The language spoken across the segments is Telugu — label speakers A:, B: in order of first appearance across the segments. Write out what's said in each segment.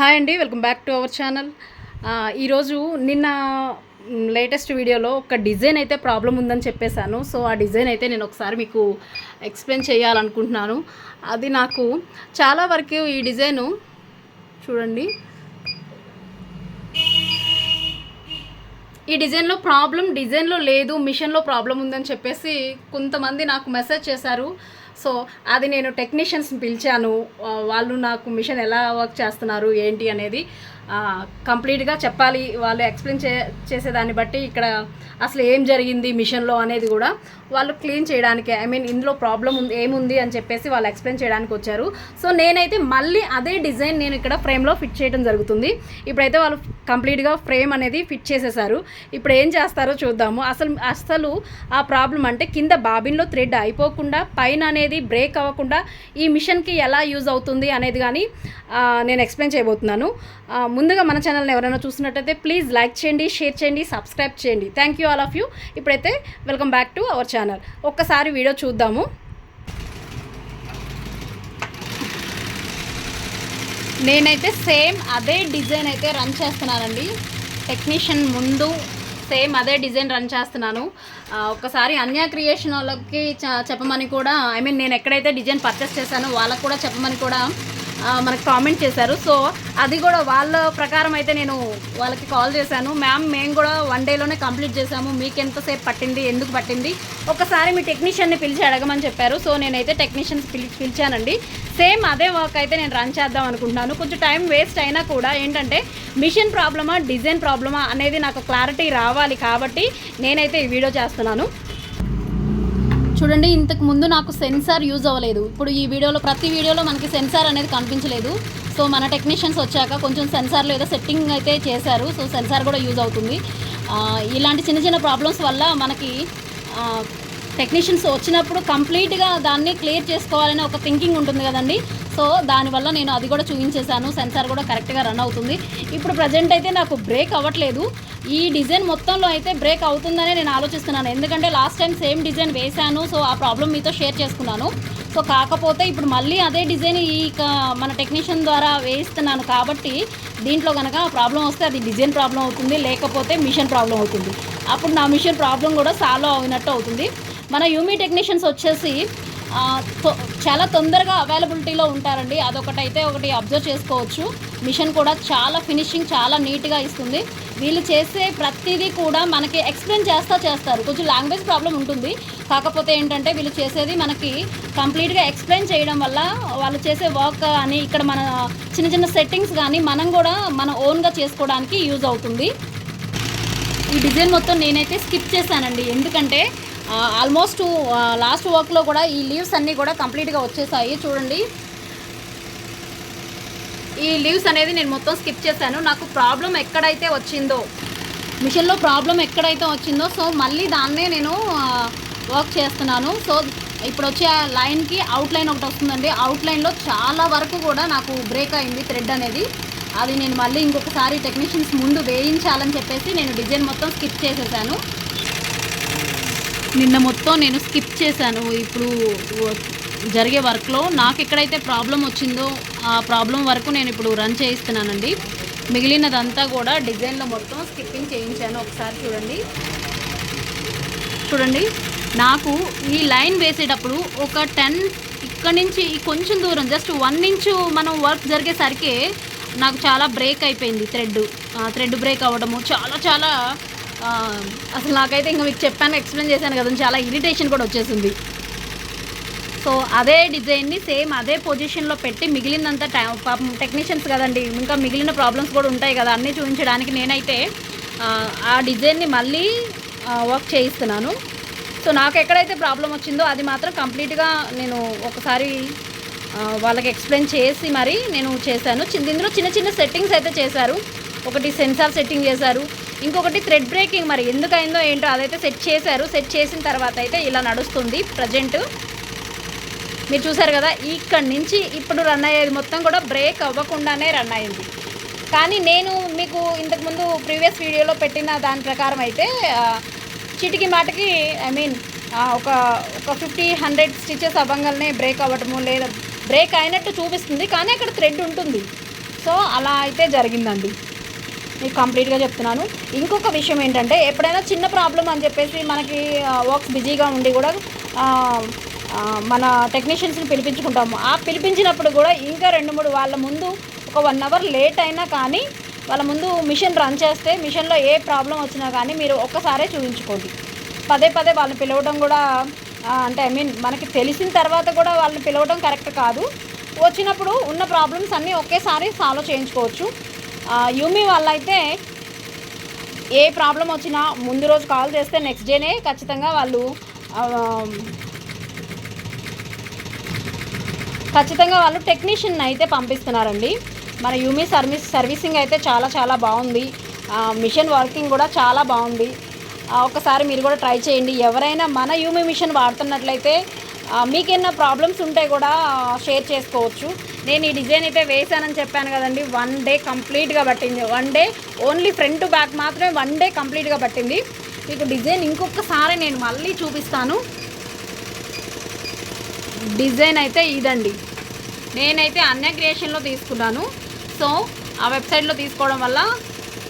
A: హాయ్ అండి welcome back to our channel. ఈరోజు నిన్న లేటెస్ట్ వీడియోలో ఒక డిజైన్ అయితే ప్రాబ్లం ఉందని చెప్పేశాను. సో ఆ డిజైన్ అయితే నేను ఒకసారి మీకు ఎక్స్ప్లెయిన్ చేయాలనుకుంటున్నాను. అది నాకు చాలా వరకు ఈ డిజైను చూడండి. ఈ డిజైన్లో ప్రాబ్లం డిజైన్లో లేదు మిషన్లో ప్రాబ్లం ఉందని చెప్పేసి కొంతమంది నాకు మెసేజ్ చేశారు. సో అది నేను టెక్నీషియన్స్ని పిలిచాను వాళ్ళు నాకు మిషన్ ఎలా వర్క్ చేస్తున్నారు ఏంటి అనేది కంప్లీట్గా చెప్పాలి. వాళ్ళు ఎక్స్ప్లెయిన్ చే చేసేదాన్ని బట్టి ఇక్కడ అసలు ఏం జరిగింది మిషన్లో అనేది కూడా వాళ్ళు క్లీన్ చేయడానికి ఐ మీన్ ఇందులో ప్రాబ్లం ఉంది ఏముంది అని చెప్పేసి వాళ్ళు ఎక్స్ప్లెయిన్ చేయడానికి వచ్చారు. సో నేనైతే మళ్ళీ అదే డిజైన్ నేను ఇక్కడ ఫ్రేమ్లో ఫిట్ చేయడం జరుగుతుంది. ఇప్పుడైతే వాళ్ళు కంప్లీట్గా ఫ్రేమ్ అనేది ఫిట్ చేసేసారు. ఇప్పుడు ఏం చేస్తారో చూద్దాము. అసలు అసలు ఆ ప్రాబ్లం అంటే కింద బాబిన్లో థ్రెడ్ అయిపోకుండా పైన అనేది బ్రేక్ అవ్వకుండా ఈ మిషన్కి ఎలా యూజ్ అవుతుంది అనేది కానీ నేను ఎక్స్ప్లెయిన్ చేయబోతున్నాను. ముందుగా మన ఛానల్ని ఎవరైనా చూసినట్టయితే ప్లీజ్ లైక్ చేయండి షేర్ చేయండి సబ్స్క్రైబ్ చేయండి. Thank you all of you ఇప్పుడైతే welcome back to our channel ఒక్కసారి వీడియో చూద్దాము. నేనైతే సేమ్ అదే డిజైన్ అయితే రన్ చేస్తున్నానండి. టెక్నీషియన్ ముందు సేమ్ అదే డిజైన్ రన్ చేస్తున్నాను. ఒకసారి అన్య క్రియేషన్ వాళ్ళకి చెప్పమని కూడా ఐ మీన్ నేను ఎక్కడైతే డిజైన్ పర్చేస్ చేశానో వాళ్ళకు కూడా చెప్పమని కూడా మనకు కామెంట్ చేశారు. సో అది కూడా వాళ్ళ ప్రకారం అయితే నేను వాళ్ళకి కాల్ చేశాను. మ్యామ్ మేము కూడా వన్ డేలోనే కంప్లీట్ చేశాము. మీకు ఎంతసేపు పట్టింది? ఎందుకు పట్టింది? ఒకసారి మీ టెక్నీషియన్ని పిలిచి అడగమని చెప్పారు. సో నేనైతే టెక్నీషియన్స్ పిలి పిలిచానండి. సేమ్ అదే వర్క్ అయితే నేను రన్ చేద్దాం అనుకుంటున్నాను. కొంచెం టైం వేస్ట్ అయినా కూడా ఏంటంటే మిషన్ ప్రాబ్లమా డిజైన్ ప్రాబ్లమా అనేది నాకు క్లారిటీ రావాలి కాబట్టి నేనైతే ఈ వీడియో చేస్తున్నాను. చూడండి ఇంతకు ముందు నాకు సెన్సార్ యూజ్ అవ్వలేదు. ఇప్పుడు ఈ వీడియోలో ప్రతి వీడియోలో మనకి సెన్సార్ అనేది కనిపించలేదు. సో మన టెక్నీషియన్స్ వచ్చాక కొంచెం సెన్సార్లో ఏదో సెట్టింగ్ అయితే చేశారు. సో సెన్సార్ కూడా యూజ్ అవుతుంది. ఇలాంటి చిన్న చిన్న ప్రాబ్లమ్స్ వల్ల మనకి టెక్నీషియన్స్ వచ్చినప్పుడు కంప్లీట్గా దాన్ని క్లియర్ చేసుకోవాలనే ఒక థింకింగ్ ఉంటుంది కదండి. సో దానివల్ల నేను అది కూడా చూపించేశాను. సెన్సార్ కూడా కరెక్ట్గా రన్ అవుతుంది. ఇప్పుడు ప్రజెంట్ అయితే నాకు బ్రేక్ అవ్వట్లేదు. ఈ డిజైన్ మొత్తంలో అయితే బ్రేక్ అవుతుందనే నేను ఆలోచిస్తున్నాను. ఎందుకంటే లాస్ట్ టైం సేమ్ డిజైన్ వేశాను సో ఆ ప్రాబ్లం మీతో షేర్ చేసుకున్నాను. సో కాకపోతే ఇప్పుడు మళ్ళీ అదే డిజైన్ ఈ మన టెక్నీషియన్ ద్వారా వేయిస్తున్నాను కాబట్టి దీంట్లో కనుక ప్రాబ్లం వస్తే అది డిజైన్ ప్రాబ్లం అవుతుంది లేకపోతే మిషన్ ప్రాబ్లం అవుతుంది. అప్పుడు నా మిషన్ ప్రాబ్లం కూడా సాల్వ్ అయినట్టు అవుతుంది. మన యూమీ టెక్నీషియన్స్ వచ్చేసి చాలా తొందరగా అవైలబిలిటీలో ఉంటారండి. అదొకటైతే ఒకటి అబ్జర్వ్ చేసుకోవచ్చు. మిషన్ కూడా చాలా ఫినిషింగ్ చాలా నీట్గా ఇస్తుంది. వీళ్ళు చేసే ప్రతిదీ కూడా మనకి ఎక్స్ప్లెయిన్ చేస్తా చేస్తారు. కొంచెం లాంగ్వేజ్ ప్రాబ్లం ఉంటుంది. కాకపోతే ఏంటంటే వీళ్ళు చేసేది మనకి కంప్లీట్గా ఎక్స్ప్లెయిన్ చేయడం వల్ల వాళ్ళు చేసే వర్క్ కానీ ఇక్కడ మన చిన్న చిన్న సెట్టింగ్స్ కానీ మనం కూడా మన ఓన్గా చేసుకోవడానికి యూజ్ అవుతుంది. ఈ డిజైన్ మొత్తం నేనైతే స్కిప్ చేశానండి. ఎందుకంటే ఆల్మోస్ట్ లాస్ట్ వర్క్లో కూడా ఈ లీవ్స్ అన్నీ కూడా కంప్లీట్గా వచ్చేసాయి. చూడండి. ఈ లీవ్స్ అనేది నేను మొత్తం స్కిప్ చేశాను. నాకు ప్రాబ్లం ఎక్కడైతే వచ్చిందో మిషన్లో ప్రాబ్లం ఎక్కడైతే వచ్చిందో సో మళ్ళీ దాన్నే నేను వర్క్ చేస్తున్నాను. సో ఇప్పుడు వచ్చే లైన్కి అవుట్ లైన్ ఒకటి వస్తుందండి. అవుట్ లైన్లో చాలా వరకు కూడా నాకు బ్రేక్ అయింది థ్రెడ్ అనేది. అది నేను మళ్ళీ ఇంకొకసారి టెక్నీషియన్స్ ముందు వేయించాలని చెప్పేసి నేను డిజైన్ మొత్తం స్కిప్ చేసేసాను. నిన్న మొత్తం నేను స్కిప్ చేశాను. ఇప్పుడు జరిగే వర్క్లో నాకు ఎక్కడైతే ప్రాబ్లం వచ్చిందో ఆ ప్రాబ్లం వరకు నేను ఇప్పుడు రన్ చేయిస్తున్నానండి. మిగిలినదంతా కూడా డిజైన్లో మొత్తం స్కిప్పింగ్ చేయించాను. ఒకసారి చూడండి. చూడండి. నాకు ఈ లైన్ వేసేటప్పుడు ఒక టెన్ ఇక్కడ నుంచి కొంచెం దూరం జస్ట్ వన్ ఇంచు మనం వర్క్ జరిగేసరికి నాకు చాలా బ్రేక్ అయిపోయింది థ్రెడ్. థ్రెడ్ బ్రేక్ అవ్వడము చాలా చాలా Um, అసలు నాకైతే ఇంకా మీకు చెప్పాను ఎక్స్ప్లెయిన్ చేశాను కదా చాలా ఇరిటేషన్ కూడా వచ్చేసింది. సో అదే డిజైన్ని సేమ్ అదే పొజిషన్లో పెట్టి మిగిలిందంతా టైం పాపం టెక్నీషియన్స్ కదండి ఇంకా మిగిలిన ప్రాబ్లమ్స్ కూడా ఉంటాయి కదా అన్నీ చూపించడానికి నేనైతే ఆ, డిజైన్ని మళ్ళీ వర్క్ చేయిస్తున్నాను. సో నాకు ఎక్కడైతే ప్రాబ్లం వచ్చిందో అది మాత్రం కంప్లీట్గా నేను ఒకసారి వాళ్ళకి ఎక్స్ప్లెయిన్ చేసి మరి నేను చేశాను. ఇందులో చిన్న చిన్న సెట్టింగ్స్ అయితే చేశారు. ఒకటి సెన్సార్ సెట్టింగ్ చేశారు. ఇంకొకటి థ్రెడ్ బ్రేకింగ్ మరి ఎందుకైందో ఏంటో అదైతే సెట్ చేశారు. సెట్ చేసిన తర్వాత అయితే ఇలా నడుస్తుంది ప్రజెంట్ మీరు చూసారు కదా ఇక్కడి నుంచి ఇప్పుడు రన్ అయ్యేది మొత్తం కూడా బ్రేక్ అవ్వకుండానే రన్ అయింది. కానీ నేను మీకు ఇంతకుముందు ప్రీవియస్ వీడియోలో పెట్టిన దాని ప్రకారం అయితే చిటికి మాటకి ఐ మీన్ ఒక ఒక ఫిఫ్టీ హండ్రెడ్ స్టిచెస్ అవ్వగానే బ్రేక్ అవ్వటము లేదా బ్రేక్ అయినట్టు చూపిస్తుంది. కానీ అక్కడ థ్రెడ్ ఉంటుంది. సో అలా అయితే జరిగిందండి. మీకు కంప్లీట్గా చెప్తున్నాను. ఇంకొక విషయం ఏంటంటే ఎప్పుడైనా చిన్న ప్రాబ్లం అని చెప్పేసి మనకి వర్క్స్ బిజీగా ఉండి కూడా మన టెక్నీషియన్స్ని పిలిపించుకుంటాము. ఆ పిలిపించినప్పుడు కూడా ఇంకా రెండు మూడు వాళ్ళ ముందు ఒక వన్ అవర్ లేట్ అయినా కానీ వాళ్ళ ముందు మిషన్ రన్ చేస్తే మిషన్లో ఏ ప్రాబ్లం వచ్చినా కానీ మీరు ఒక్కసారే చూపించుకోండి పదే పదే వాళ్ళని పిలవడం కూడా అంటే ఐ మీన్ మనకి తెలిసిన తర్వాత కూడా వాళ్ళని పిలవడం కరెక్ట్ కాదు. వచ్చినప్పుడు ఉన్న ప్రాబ్లమ్స్ అన్నీ ఒకేసారి సాల్వ్ చేయించుకోవచ్చు. యూమి వాళ్ళైతే ఏ ప్రాబ్లం వచ్చినా ముందు రోజు కాల్ చేస్తే నెక్స్ట్ డేనే ఖచ్చితంగా వాళ్ళు ఖచ్చితంగా వాళ్ళు టెక్నీషియన్ అయితే పంపిస్తున్నారండి. మన యూమి సర్వీస్ సర్వీసింగ్ అయితే చాలా చాలా బాగుంది. మిషన్ వర్కింగ్ కూడా చాలా బాగుంది. ఒకసారి మీరు కూడా ట్రై చేయండి. ఎవరైనా మన యూమి మిషన్ వాడుతున్నట్లయితే మీకేమైనా ప్రాబ్లమ్స్ ఉంటే కూడా షేర్ చేసుకోవచ్చు. నేను ఈ డిజైన్ అయితే వేసానని చెప్పాను కదండి. వన్ డే కంప్లీట్గా పట్టింది. One day only front back మాత్రమే వన్ డే కంప్లీట్గా పట్టింది. మీకు డిజైన్ ఇంకొకసారి నేను మళ్ళీ చూపిస్తాను. డిజైన్ అయితే ఇదండి. నేనైతే అన్య క్రియేషన్లో తీసుకున్నాను. సో ఆ వెబ్సైట్లో తీసుకోవడం వల్ల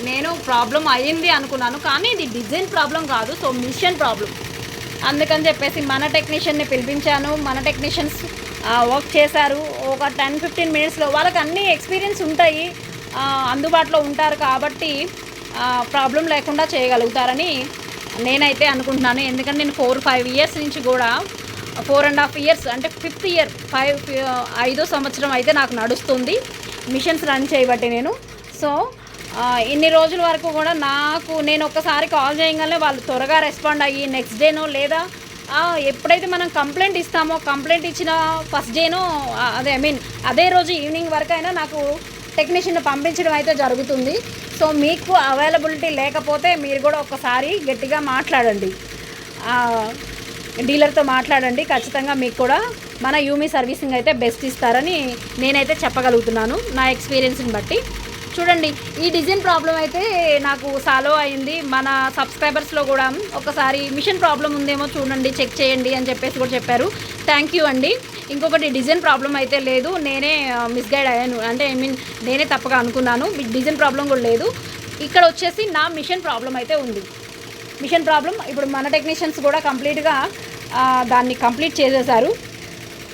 A: నేను ప్రాబ్లం అయ్యింది అనుకున్నాను. కానీ ఇది డిజైన్ ప్రాబ్లం కాదు. So machine problem. అందుకని చెప్పేసి మన టెక్నీషియన్ని పిలిపించాను. మన టెక్నీషియన్స్ వర్క్ చేశారు. ఒక టెన్ ఫిఫ్టీన్ మినిట్స్లో వాళ్ళకి అన్ని ఎక్స్పీరియన్స్ ఉంటాయి. అందుబాటులో ఉంటారు కాబట్టి ప్రాబ్లం లేకుండా చేయగలుగుతారని నేనైతే అనుకుంటున్నాను. ఎందుకంటే నేను ఫోర్ ఫైవ్ ఇయర్స్ నుంచి కూడా ఫోర్ అండ్ హాఫ్ ఇయర్స్ అంటే ఫిఫ్త్ ఇయర్ ఫైవ్ ఐదో సంవత్సరం అయితే నాకు నడుస్తుంది. మిషన్స్ రన్ చేయబట్టి నేను. సో ఇన్ని రోజుల వరకు కూడా నాకు నేను ఒక్కసారి కాల్ చేయగానే వాళ్ళు త్వరగా రెస్పాండ్ అయ్యి నెక్స్ట్ డేనో లేదా ఎప్పుడైతే మనం కంప్లైంట్ ఇస్తామో కంప్లైంట్ ఇచ్చిన ఫస్ట్ డేనో అదే ఐ మీన్ అదే రోజు ఈవినింగ్ వరకు అయినా నాకు టెక్నీషియన్ పంపించడం అయితే జరుగుతుంది. సో మీకు అవైలబిలిటీ లేకపోతే మీరు కూడా ఒకసారి గట్టిగా మాట్లాడండి. డీలర్తో మాట్లాడండి. ఖచ్చితంగా మీకు కూడా మన యూమి సర్వీసింగ్ అయితే బెస్ట్ ఇస్తారని నేనైతే చెప్పగలుగుతున్నాను. నా ఎక్స్పీరియన్స్ని బట్టి. చూడండి ఈ డిజైన్ ప్రాబ్లం అయితే నాకు సాల్వ్ అయింది. మన సబ్స్క్రైబర్స్లో కూడా ఒకసారి మిషన్ ప్రాబ్లం ఉందేమో చూడండి చెక్ చేయండి అని చెప్పేసి కూడా చెప్పారు. థ్యాంక్ యూ అండి. ఇంకొకటి డిజైన్ ప్రాబ్లం అయితే లేదు. నేనే మిస్గైడ్ అయ్యాను. అంటే ఐ మీన్ నేనే తప్పగా అనుకున్నాను. డిజైన్ ప్రాబ్లం కూడా లేదు. ఇక్కడ వచ్చేసి నా మిషన్ ప్రాబ్లం అయితే ఉంది. మిషన్ ప్రాబ్లం ఇప్పుడు మన టెక్నీషియన్స్ కూడా కంప్లీట్గా దాన్ని కంప్లీట్ చేసేసారు.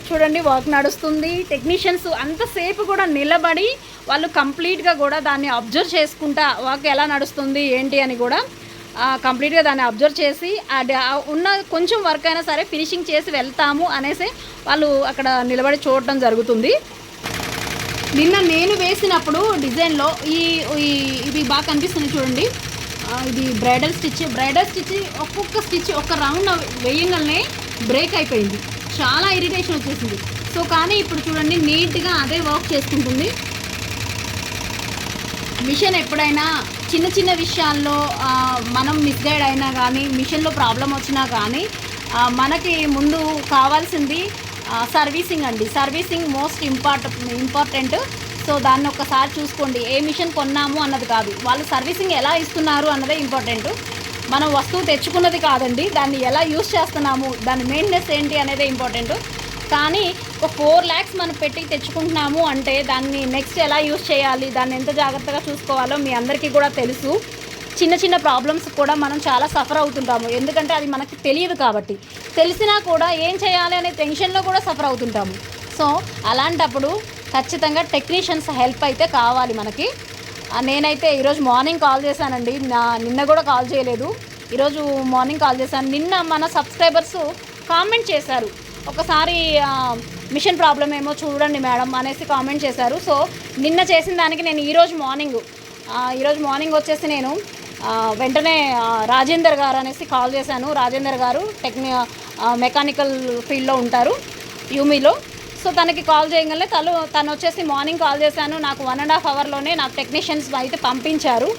A: చూడండి వర్క్ నడుస్తుంది. టెక్నీషియన్స్ అంతసేపు కూడా నిలబడి వాళ్ళు కంప్లీట్గా కూడా దాన్ని అబ్జర్వ్ చేసుకుంటా వాక్ ఎలా నడుస్తుంది ఏంటి అని కూడా కంప్లీట్గా దాన్ని అబ్జర్వ్ చేసి ఉన్న కొంచెం వర్క్ అయినా సరే ఫినిషింగ్ చేసి వెళ్తాము అనేసి వాళ్ళు అక్కడ నిలబడి చూడటం జరుగుతుంది. నిన్న నేను వేసినప్పుడు డిజైన్లో ఈ ఈ- ఇవి బాగా కనిపిస్తుంది చూడండి. ఇది బ్రైడల్ స్టిచ్. బ్రైడల్ స్టిచ్ ఒక్కొక్క స్టిచ్ ఒక రౌండ్ వేయగలనే బ్రేక్ అయిపోయింది. చాలా ఇరిటేషన్ వచ్చేసింది. సో కానీ ఇప్పుడు చూడండి నీట్గా అదే వర్క్ చేసుకుంటుంది. మిషన్ ఎప్పుడైనా చిన్న చిన్న విషయాల్లో మనం మిస్గైడ్ అయినా కానీ మిషన్లో ప్రాబ్లం వచ్చినా కానీ మనకి ముందు కావాల్సింది సర్వీసింగ్ అండి. Servicing most important important so దాన్ని ఒక్కసారి చూసుకోండి. ఏ మిషన్ కొన్నాము అన్నది కాదు. వాళ్ళు సర్వీసింగ్ ఎలా ఇస్తున్నారు అన్నదే ఇంపార్టెంట్ మనం వస్తువు తెచ్చుకున్నది కాదండి. దాన్ని ఎలా యూస్ చేస్తున్నాము దాని మెయిన్నెస్ ఏంటి అనేదే ఇంపార్టెంట్ కానీ ఒక ఫోర్ ల్యాక్స్ మనం పెట్టి తెచ్చుకుంటున్నాము అంటే దాన్ని నెక్స్ట్ ఎలా యూస్ చేయాలి దాన్ని ఎంత జాగ్రత్తగా చూసుకోవాలో మీ అందరికీ కూడా తెలుసు. చిన్న చిన్న ప్రాబ్లమ్స్ కూడా మనం చాలా సఫర్ అవుతుంటాము. ఎందుకంటే అది మనకి తెలియదు కాబట్టి. తెలిసినా కూడా ఏం చేయాలి అనే టెన్షన్లో కూడా సఫర్ అవుతుంటాము. సో అలాంటప్పుడు ఖచ్చితంగా టెక్నీషియన్స్ హెల్ప్ అయితే కావాలి మనకి. నేనైతే ఈరోజు మార్నింగ్ కాల్ చేశానండి. నా నిన్న కూడా కాల్ చేయలేదు. ఈరోజు మార్నింగ్ కాల్ చేశాను. నిన్న మన సబ్స్క్రైబర్స్ కామెంట్ చేశారు. ఒకసారి మిషన్ ప్రాబ్లం ఏమో చూడండి మేడం అనేసి కామెంట్ చేశారు. సో నిన్న చేసిన దానికి నేను ఈరోజు మార్నింగ్ ఈరోజు మార్నింగ్ వచ్చేసి నేను వెంటనే రాజేందర్ గారు అనేసి కాల్ చేశాను. రాజేందర్ గారు టెక్ని మెకానికల్ ఫీల్డ్లో ఉంటారు యూమీలో. సో తనకి కాల్ చేయగానే తను తను వచ్చేసి మార్నింగ్ కాల్ చేశాను. నాకు వన్ అండ్ హాఫ్ అవర్లోనే నాకు టెక్నీషియన్స్ అయితే పంపించారు.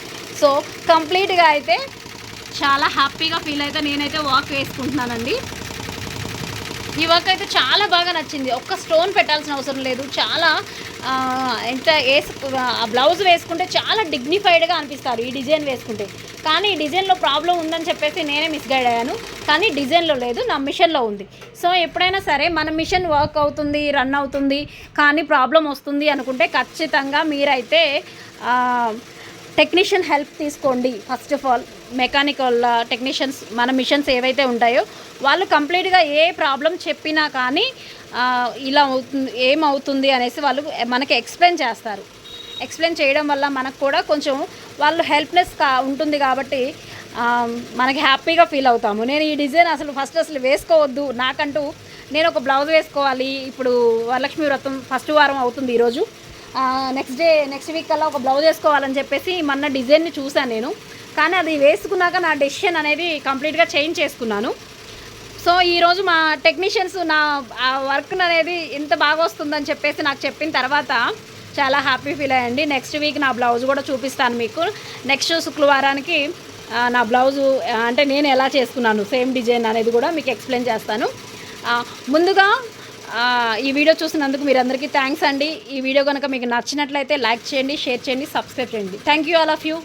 A: సో కంప్లీట్గా అయితే చాలా హ్యాపీగా ఫీల్ అయితే నేనైతే వాక్ వేసుకుంటున్నానండి. ఈ వర్క్ అయితే చాలా బాగా నచ్చింది. ఒక్క స్టోన్ పెట్టాల్సిన అవసరం లేదు. చాలా ఎంత వేసు ఆ బ్లౌజ్ వేసుకుంటే చాలా డిగ్నిఫైడ్గా అనిపిస్తారు ఈ డిజైన్ వేసుకుంటే. కానీ ఈ డిజైన్లో ప్రాబ్లం ఉందని చెప్పేసి నేనే మిస్గైడ్ అయ్యాను. కానీ డిజైన్లో లేదు నా మిషన్లో ఉంది. సో ఎప్పుడైనా సరే మన మిషన్ వర్క్ అవుతుంది రన్ అవుతుంది కానీ ప్రాబ్లం వస్తుంది అనుకుంటే ఖచ్చితంగా మీరైతే టెక్నీషియన్ హెల్ప్ తీసుకోండి. First of all mechanical technicians మన మిషన్స్ ఏవైతే ఉంటాయో వాళ్ళు కంప్లీట్గా ఏ ప్రాబ్లం చెప్పినా కానీ ఇలా అవుతుంది ఏమవుతుంది అనేసి వాళ్ళు మనకి ఎక్స్ప్లెయిన్ చేస్తారు. ఎక్స్ప్లెయిన్ చేయడం వల్ల మనకు కూడా కొంచెం వాళ్ళు హెల్ప్నెస్ కా ఉంటుంది కాబట్టి మనకి హ్యాపీగా ఫీల్ అవుతాము. నేను ఈ డిజైన్ అసలు ఫస్ట్ అసలు వేసుకోవద్దు. నాకంటూ నేను ఒక బ్లౌజ్ వేసుకోవాలి. ఇప్పుడు వరలక్ష్మి వ్రతం ఫస్ట్ వారం అవుతుంది ఈరోజు. నెక్స్ట్ డే నెక్స్ట్ వీక్ కల్లా ఒక బ్లౌజ్ వేసుకోవాలని చెప్పేసి మొన్న డిజైన్ని చూశాను నేను. కానీ అది వేసుకున్నాక నా డెసిషన్ అనేది కంప్లీట్గా చేంజ్ చేసుకున్నాను. సో ఈరోజు మా టెక్నీషియన్స్ నా ఆ వర్క్ అనేది ఇంత బాగా వస్తుందని చెప్పేసి నాకు చెప్పిన తర్వాత చాలా హ్యాపీ ఫీల్ అయ్యండి. నెక్స్ట్ వీక్ నా బ్లౌజ్ కూడా చూపిస్తాను మీకు. నెక్స్ట్ శుక్రవారానికి నా బ్లౌజు అంటే నేను ఎలా చేసుకున్నాను సేమ్ డిజైన్ అనేది కూడా మీకు ఎక్స్ప్లెయిన్ చేస్తాను. ముందుగా ఈ వీడియో చూసినందుకు మీరందరికీ థ్యాంక్స్ అండి. ఈ వీడియో కనుక మీకు నచ్చినట్లయితే లైక్ చేయండి షేర్ చేయండి సబ్స్క్రైబ్ చేయండి. Thank you all of you